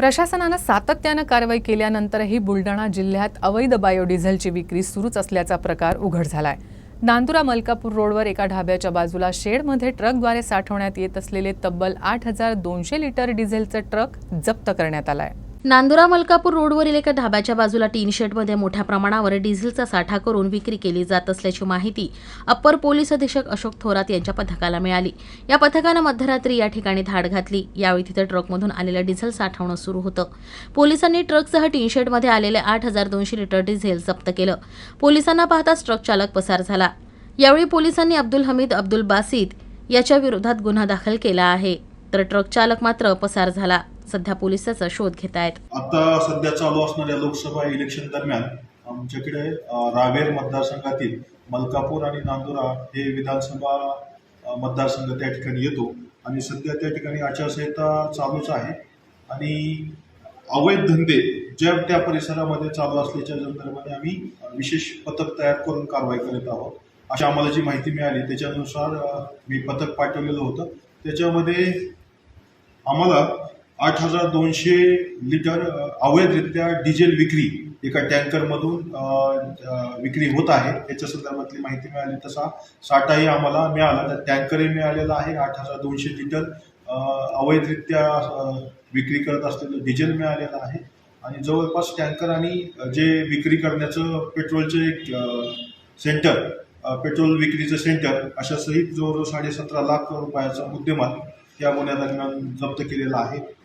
प्रशासनानं सातत्यानं कारवाई केल्यानंतरही बुलढाणा जिल्ह्यात अवैध बायोडिझेलची विक्री सुरूच असल्याचा प्रकार उघड झालाय. नांदुरा मलकापूर रोडवर एका ढाब्याच्या बाजूला शेडमध्ये ट्रकद्वारे साठवण्यात येत असलेले तब्बल आठ हजार दोनशे लिटर डिझेलचं ट्रक जप्त करण्यात आलाय. नांदुरा मलकापूर रोडवरील एका ढाब्याच्या बाजूला टीन शेडमध्ये मोठ्या प्रमाणावर डिझेलचा साठा करून विक्री केली जात असल्याची माहिती अप्पर पोलीस अधीक्षक अशोक थोरात यांच्या पथकाला मिळाली. या पथकानं मध्यरात्री या ठिकाणी धाड घातली. यावेळी तिथे ट्रकमधून आलेलं डिझेल साठवणं सुरू होतं. पोलिसांनी ट्रकसह टीन शेडमध्ये आलेले आठ हजार दोनशे लिटर डिझेल जप्त केलं. पोलिसांना पाहताच ट्रक चालक पसार झाला. यावेळी पोलिसांनी अब्दुल हमीद अब्दुल बासित याच्या विरोधात गुन्हा दाखल केला आहे. तर ट्रक चालक मात्र पसार झाला. सध्या पोलिसाचा शोध घेत आहेत. आता सध्या चालू असणाऱ्या लोकसभा इलेक्शन दरम्यान आमच्याकडे रावेर मतदारसंघातील मलकापूर आणि नांदुरा हे विधानसभा मतदारसंघ त्या ठिकाणी येतो. आणि सध्या त्या ठिकाणी आचारसंहिता चालूच आहे. आणि अवैध धंदे ज्या त्या परिसरामध्ये चालू असल्याच्या संदर्भाने आम्ही विशेष पथक तयार करून कारवाई करत आहोत. अशी आम्हाला जी माहिती मिळाली त्याच्यानुसार मी पथक पाठवलेलं होतं. त्याच्यामध्ये आम्हाला आठ हजार दोनशे लिटर अवैधरित्या डिझेल विक्री एका टँकरमधून विक्री होत आहे. याच्या संदर्भातली माहिती मिळाली तसा साठाही आम्हाला मिळाला. तर टँकरही मिळालेला आहे. आठ हजार दोनशे लिटर अवैधरित्या विक्री करत असलेलं डिझेल मिळालेलं आहे. आणि जवळपास टँकर आणि जे विक्री करण्याचं पेट्रोलचे एक सेंटर पेट्रोल विक्रीचं सेंटर अशा सहित जवळजवळ साडेसतरा लाख रुपयाचा मुद्देमाल या गुन्ह्यादरम्यान जप्त केलेला आहे.